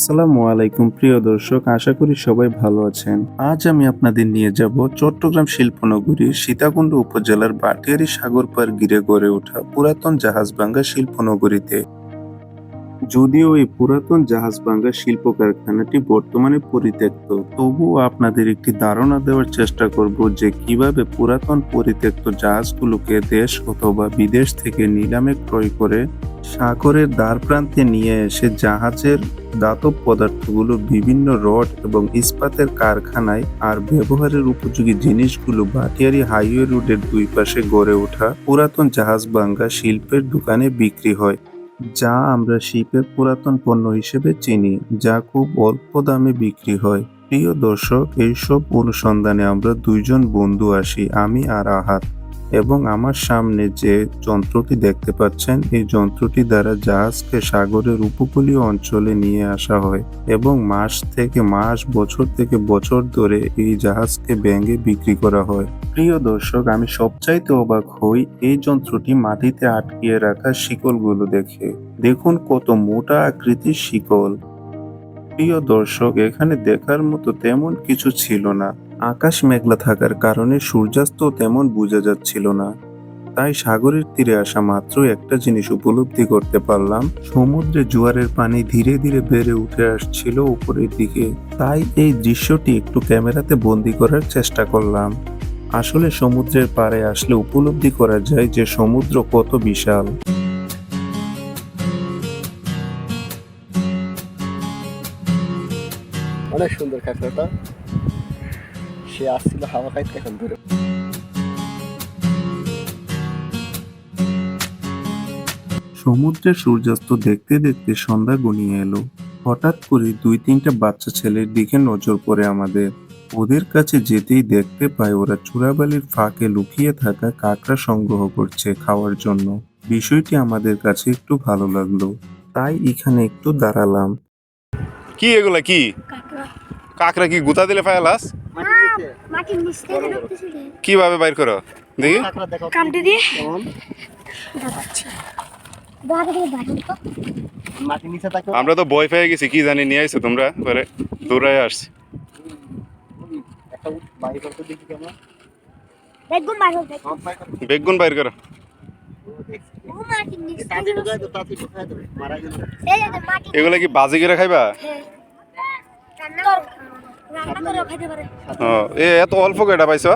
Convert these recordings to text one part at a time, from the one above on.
আসসালামু আলাইকুম, প্রিয় দর্শক, আশা করি সবাই ভালো আছেন। আজ আমি আপনাদের নিয়ে যাব চট্টগ্রাম শিল্পনগরীর সীতাকুণ্ড উপজেলার বাটিয়ারি সাগর পার ঘিরে গড়ে ওঠা পুরাতন জাহাজভাঙ্গা শিল্পনগরীতে। যদিও এই পুরাতন জাহাজভাঙ্গা শিল্প কারখানাটি বর্তমানে পরিত্যক্ত, তবুও আপনাদের একটি ধারণা দেওয়ার চেষ্টা করব যে কীভাবে পুরাতন পরিত্যক্ত জাহাজগুলোকে দেশ অথবা বিদেশ থেকে নিলামে ক্রয় করে সাগরের দ্বার প্রান্তে নিয়ে এসে জাহাজের দাতব পদার্থগুলো বিভিন্ন রড এবং ইস্পাতের কারখানায় আর ব্যবহারের উপযোগী জিনিসগুলো বাটিয়ারি হাইওয়ে রোডের দুই পাশে গড়ে ওঠা পুরাতন জাহাজভাঙ্গা শিল্পের দোকানে বিক্রি হয়। যা আমরা শিপের পুরাতন পণ্য হিসেবে চিনি, যা খুব অল্প দামে বিক্রি হয়। প্রিয় দর্শক এইসব অনুসন্ধানে আমরা দুইজন বন্ধু আসি, আমি আর আহাত। এবং আমার সামনে যে যন্ত্রটি দেখতে পাচ্ছেন, এই যন্ত্রটি দ্বারা জাহাজকে সাগরের উপকূলীয় অঞ্চলে নিয়ে আসা হয় এবং মাস থেকে মাস, বছর থেকে বছর ধরে এই জাহাজকে ব্যাঙে বিক্রি করা হয়। প্রিয় দর্শক, আমি সবচাইতে অবাক হই এই যন্ত্রটি মাটিতে আটকিয়ে রাখা শিকলগুলো দেখে। দেখুন কত মোটা আকৃতির শিকল। প্রিয় দর্শক, এখানে দেখার মতো তেমন কিছু ছিল না। আকাশ মেঘলা থাকার কারণে সূর্যাস্ত তেমন বোঝা যাচ্ছিল না। তাই সাগরের তীরে আসা মাত্র একটা জিনিস উপলব্ধি করতে পারলাম। সমুদ্রে জোয়ারের পানি ধীরে ধীরে বেড়ে উঠে আসছিল উপরের দিকে। তাই এই দৃশ্যটি একটু ক্যামেরাতে বন্দি করার চেষ্টা করলাম। আসলে সমুদ্রের পাড়ে আসলে উপলব্ধি করা যায় যে সমুদ্র কত বিশাল। অনেক সুন্দর কাঁকড়াটা সে আসছিল হাওয়া খাইতে এখন সমুদ্রের সূর্যাস্ত দেখতে দেখতে সন্ধ্যা ঘনিয়ে এলো। হঠাৎ করে দুই তিনটা বাচ্চা ছেলের দিকে নজর পড়ে আমাদের। ওদের কাছে যেতেই দেখতে পাই ওরা চূড়াবালির ফাঁকে লুকিয়ে থাকা কাঁকড়া সংগ্রহ করছে খাওয়ার জন্য। বিষয়টি আমাদের কাছে একটু ভালো লাগল তাই এখানে একটু দাঁড়ালাম। কি এগুলা কি? কাকড়া। কাকরা কি গুতা দিলে ফায়ালাস? কীভাবে বাইর করো? দেখি। দিয়ে। আমরা তো বই পেয়ে গেছি কি জানি নিয়ে আইছো তোমরা? পরে দৌড়ায় আসছি। বেগুন বাইর করো। এগুলা কি বাজি করে খাইবা? এ এত অল্প কয়টা পাইছো?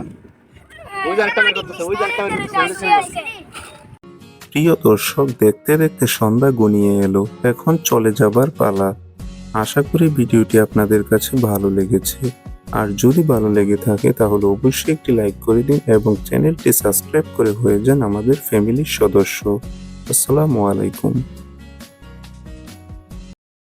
প্রিয় দর্শক দেখতে দেখতে সন্ধ্যা গনিয়ে এলো। এখন চলে যাবার পালা। আশা করি ভিডিওটি আপনাদের কাছে ভালো লেগেছে। আর যদি ভালো লেগে থাকে তাহলে অবশ্যই একটি লাইক করে দিন এবং চ্যানেলটি সাবস্ক্রাইব করে হয়ে যান আমাদের ফ্যামিলির সদস্য। আসসালামু আলাইকুম।